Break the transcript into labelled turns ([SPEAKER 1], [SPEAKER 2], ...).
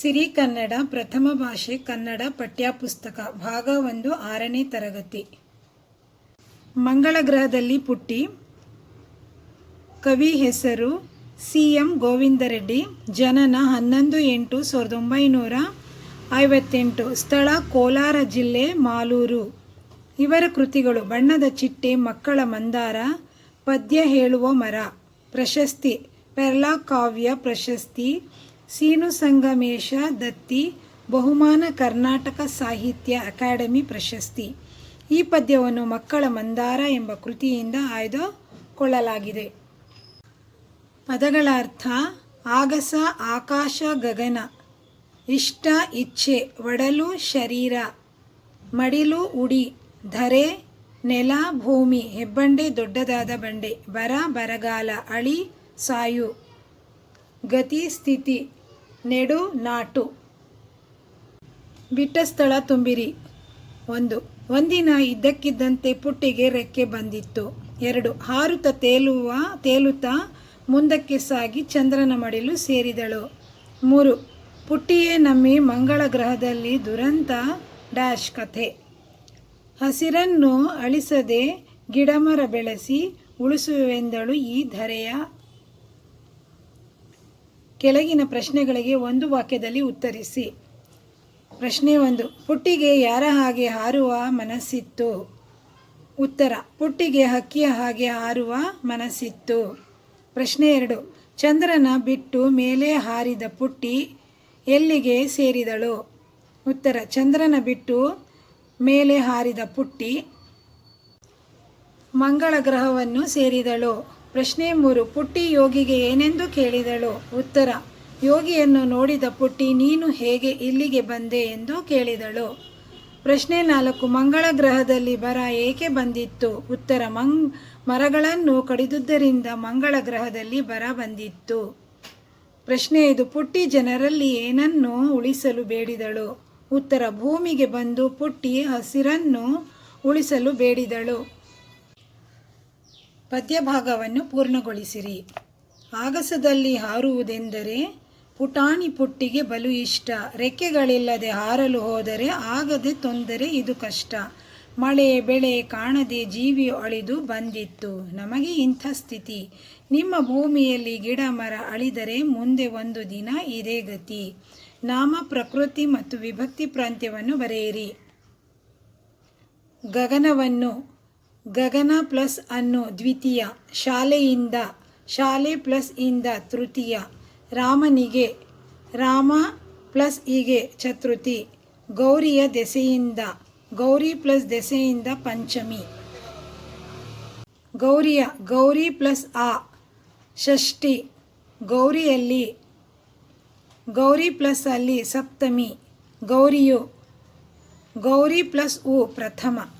[SPEAKER 1] ಸಿರಿಗನ್ನಡ ಪ್ರಥಮ ಭಾಷೆ ಕನ್ನಡ ಪಠ್ಯಪುಸ್ತಕ ಭಾಗ ಒಂದು ಆರನೇ ತರಗತಿ. ಮಂಗಳ ಗ್ರಹದಲ್ಲಿ ಪುಟ್ಟಿ. ಕವಿ ಹೆಸರು ಸಿ ಎಂ ಗೋವಿಂದರೆಡ್ಡಿ. ಜನನ ಹನ್ನೊಂದು ಎಂಟು ಸಾವಿರದ ಒಂಬೈನೂರ ಐವತ್ತೆಂಟು. ಸ್ಥಳ ಕೋಲಾರ ಜಿಲ್ಲೆ ಮಾಲೂರು. ಇವರ ಕೃತಿಗಳು ಬಣ್ಣದ ಚಿಟ್ಟೆ, ಮಕ್ಕಳ ಮಂದಾರ, ಪದ್ಯ ಹೇಳುವ ಮರ, ಪ್ರಶಸ್ತಿ, ಪೆರ್ಲಾ ಕಾವ್ಯ ಪ್ರಶಸ್ತಿ ಸೀನು ಸಂಗಮೇಶ ದತ್ತಿ, ಬಹುಮಾನ ಕರ್ನಾಟಕ ಸಾಹಿತ್ಯ ಅಕಾಡೆಮಿ ಪ್ರಶಸ್ತಿ. ಈ ಪದ್ಯವನ್ನು ಮಕ್ಕಳ ಮಂದಾರ ಎಂಬ ಕೃತಿಯಿಂದ ಆಯ್ದುಕೊಳ್ಳಲಾಗಿದೆ. ಪದಗಳ ಅರ್ಥ ಆಗಸ ಆಕಾಶ ಗಗನ, ಇಷ್ಟ ಇಚ್ಛೆ, ಒಡಲು ಶರೀರ, ಮಡಿಲು ಉಡಿ, ಧರೆ, ನೆಲ ಭೂಮಿ, ಹೆಬ್ಬಂಡೆ ದೊಡ್ಡದಾದ ಬಂಡೆ, ಬರ ಬರಗಾಲ, ಅಳಿ ಸಾಯು, ಗತಿ ಸ್ಥಿತಿ ನೆಡು ನಾಟು. ಬಿಟ್ಟ ಸ್ಥಳ ತುಂಬಿರಿ. ಒಂದು, ಒಂದಿನ ಇದ್ದಕ್ಕಿದ್ದಂತೆ ಪುಟ್ಟಿಗೆ ರೆಕ್ಕೆ ಬಂದಿತ್ತು. ಎರಡು, ಹಾರುತ್ತ ತೇಲುವ, ತೇಲುತ್ತಾ ಮುಂದಕ್ಕೆ ಸಾಗಿ ಚಂದ್ರನ ಮಡಿಲು ಸೇರಿದಳು. ಮೂರು, ಪುಟ್ಟಿಯೇ ನಮ್ಮಿ ಮಂಗಳ ಗ್ರಹದಲ್ಲಿ ದುರಂತ ಡ್ಯಾಶ್ ಕಥೆ. ಹಸಿರನ್ನು ಅಳಿಸದೆ ಗಿಡಮರ ಬೆಳೆಸಿ ಉಳಿಸುವೆಂದಳು ಈ ಧರೆಯ ಕೆಳಗಿನ ಪ್ರಶ್ನೆಗಳಿಗೆ ಒಂದು ವಾಕ್ಯದಲ್ಲಿ ಉತ್ತರಿಸಿ. ಪ್ರಶ್ನೆ ಒಂದು, ಪುಟ್ಟಿಗೆ ಯಾರ ಹಾಗೆ ಹಾರುವ ಮನಸ್ಸಿತ್ತು? ಉತ್ತರ, ಪುಟ್ಟಿಗೆ ಹಕ್ಕಿಯ ಹಾಗೆ ಹಾರುವ ಮನಸ್ಸಿತ್ತು. ಪ್ರಶ್ನೆ ಎರಡು, ಚಂದ್ರನ ಬಿಟ್ಟು ಮೇಲೆ ಹಾರಿದ ಪುಟ್ಟಿ ಎಲ್ಲಿಗೆ ಸೇರಿದಳು? ಉತ್ತರ, ಚಂದ್ರನ ಬಿಟ್ಟು ಮೇಲೆ ಹಾರಿದ ಪುಟ್ಟಿ ಮಂಗಳ ಗ್ರಹವನ್ನು ಸೇರಿದಳು. ಪ್ರಶ್ನೆ ಮೂರು, ಪುಟ್ಟಿ ಯೋಗಿಗೆ ಏನೆಂದು ಕೇಳಿದಳು? ಉತ್ತರ, ಯೋಗಿಯನ್ನು ನೋಡಿದ ಪುಟ್ಟಿ, ನೀನು ಹೇಗೆ ಇಲ್ಲಿಗೆ ಬಂದೆ ಎಂದು ಕೇಳಿದಳು. ಪ್ರಶ್ನೆ ನಾಲ್ಕು, ಮಂಗಳ ಗ್ರಹದಲ್ಲಿ ಬರ ಏಕೆ ಬಂದಿತ್ತು? ಉತ್ತರ, ಮಂಗ್, ಮರಗಳನ್ನು ಕಡಿದುದರಿಂದ ಮಂಗಳ ಗ್ರಹದಲ್ಲಿ ಬರ ಬಂದಿತ್ತು. ಪ್ರಶ್ನೆ ಇದು ಪುಟ್ಟಿ ಜನರಲ್ಲಿ ಏನನ್ನು ಉಳಿಸಲು ಬೇಡಿದಳು? ಉತ್ತರ, ಭೂಮಿಗೆ ಬಂದು ಪುಟ್ಟಿ ಹಸಿರನ್ನು ಉಳಿಸಲು ಬೇಡಿದಳು. ಪದ್ಯಭಾಗವನ್ನು ಪೂರ್ಣಗೊಳಿಸಿರಿ. ಆಗಸದಲ್ಲಿ ಹಾರುವುದೆಂದರೆ ಪುಟಾಣಿ ಪುಟ್ಟಿಗೆ ಬಲು ಇಷ್ಟ. ರೆಕ್ಕೆಗಳಿಲ್ಲದೆ ಹಾರಲು ಹೋದರೆ ಆಗದೆ ತೊಂದರೆ ಇದು ಕಷ್ಟ. ಮಳೆ, ಬೆಳೆ ಕಾಣದೆ ಜೀವಿ ಅಳಿದು ಬಂದಿತ್ತು. ನಮಗೆ ಇಂಥ ಸ್ಥಿತಿ. ನಿಮ್ಮ ಭೂಮಿಯಲ್ಲಿ ಗಿಡ ಮರ ಅಳಿದರೆ ಮುಂದೆ ಒಂದು ದಿನ ಇದೇ ಗತಿ. ನಾಮ, ಪ್ರಕೃತಿ ಮತ್ತು ವಿಭಕ್ತಿ ಪ್ರಾಂತ್ಯವನ್ನು ಬರೆಯಿರಿ. ಗಗನವನ್ನು ಗಗನ ಪ್ಲಸ್ ಅನ್ನು ದ್ವಿತೀಯ ಶಾಲೆಯಿಂದ, ಶಾಲೆ ಪ್ಲಸ್ ಇಂದ ತೃತೀಯ ರಾಮನಿಗೆ, ರಾಮ ಪ್ಲಸ್ ಹೀಗೆ ಚತುರ್ಥಿ, ಗೌರಿಯ ದೆಸೆಯಿಂದ, ಗೌರಿ ಪ್ಲಸ್ ದೆಸೆಯಿಂದ ಪಂಚಮಿ. ಗೌರಿಯ ಗೌರಿ ಪ್ಲಸ್ ಆ ಷಷ್ಠಿ, ಗೌರಿಯಲ್ಲಿ, ಗೌರಿ ಪ್ಲಸ್ ಅಲ್ಲಿ ಸಪ್ತಮಿ, ಗೌರಿಯು, ಗೌರಿ ಪ್ಲಸ್ ಉ ಪ್ರಥಮ.